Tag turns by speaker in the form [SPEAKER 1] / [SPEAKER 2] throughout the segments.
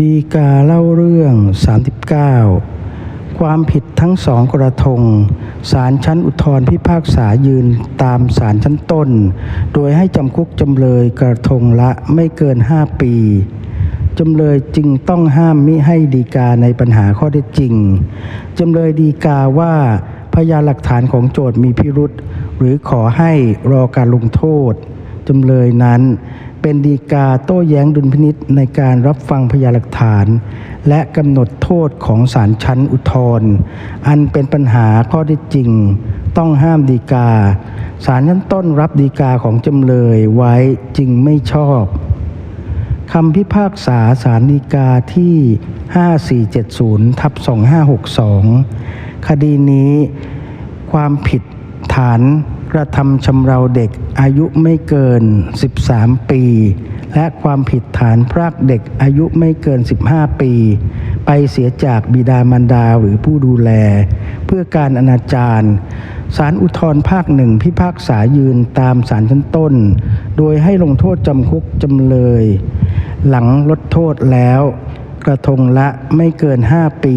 [SPEAKER 1] ดีกาเล่าเรื่อง 39 ความผิดทั้งสองกระทงศาลชั้นอุทธรพิพากษายืนตามศาลชั้นต้น โดยให้จำคุกจำเลยกระทงละไม่เกิน 5 ปีจำเลยจึงต้องห้ามมิให้ดีกาในปัญหาข้อเท็จจริง จำเลยดีกาว่าพยานหลักฐานของโจทย์มีพิรุษหรือขอให้รอการลงโทษ จำเลยนั้น เป็นดีกาโต้แย้งดุลพินิษในการรับฟังพยานหลักฐาน และกำหนดโทษของศาลชั้นอุทธร์อันเป็นปัญหาข้อท็จจริง ต้องห้ามดีกาศาลชั้นต้นรับดีกาของจำเลยไว้จึงไม่ชอบคำพิพากษาสารดีกาที่ 5470ทับ2562 คดีนี้ ความผิดฐาน กระทำชำเราเด็กอายุไม่เกิน 13 ปี และความผิดฐานพรากเด็กอายุไม่เกิน 15 ปี ไปเสียจากบิดามารดาหรือผู้ดูแล เพื่อการอนาจารศาลอุทธรภาคหนึ่งพิพากษายืนตามศาลชั้นต้น โดยให้ลงโทษจำคุกจำเลย หลังลดโทษแล้ว กระทงละไม่เกิน 5 ปี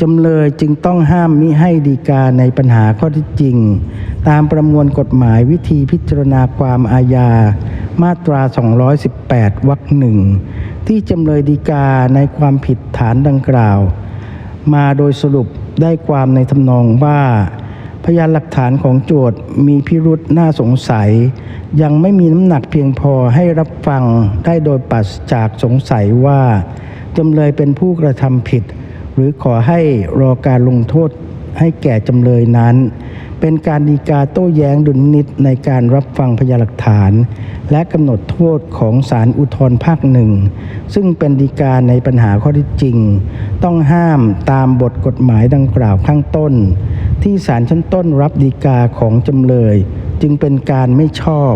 [SPEAKER 1] จำเลยจึงต้องห้ามมิให้ดีกาในปัญหาข้อที่จริง ตามประมวลกฎหมายวิธีพิจารณาความอาญา มาตรา 218 วรรคหนึ่งที่จำเลยดีกาในความผิดฐานดังกล่าว มาโดยสรุปได้ความในทำนองว่า พยานหลักฐานของโจทย์มีพิรุษน่าสงสัย ยังไม่มีน้ำหนักเพียงพอให้รับฟังได้โดยปราศจากสงสัยว่าจำเลยเป็นผู้กระทำผิด หรือขอให้รอการลงโทษให้แก่จำเลยนั้น เป็นการดีกาโต้แย้งดุลนิตในการรับฟังพยานหลักฐาน และกำหนดโทษของศาลอุทธรภาคหนึ่ง ซึ่งเป็นดีกาในปัญหาข้อเที่จริง ต้องห้ามตามบทกฎหมายดังกล่าวข้างต้น ที่ศาลชั้นต้นรับดีกาของจำเลย จึงเป็นการไม่ชอบ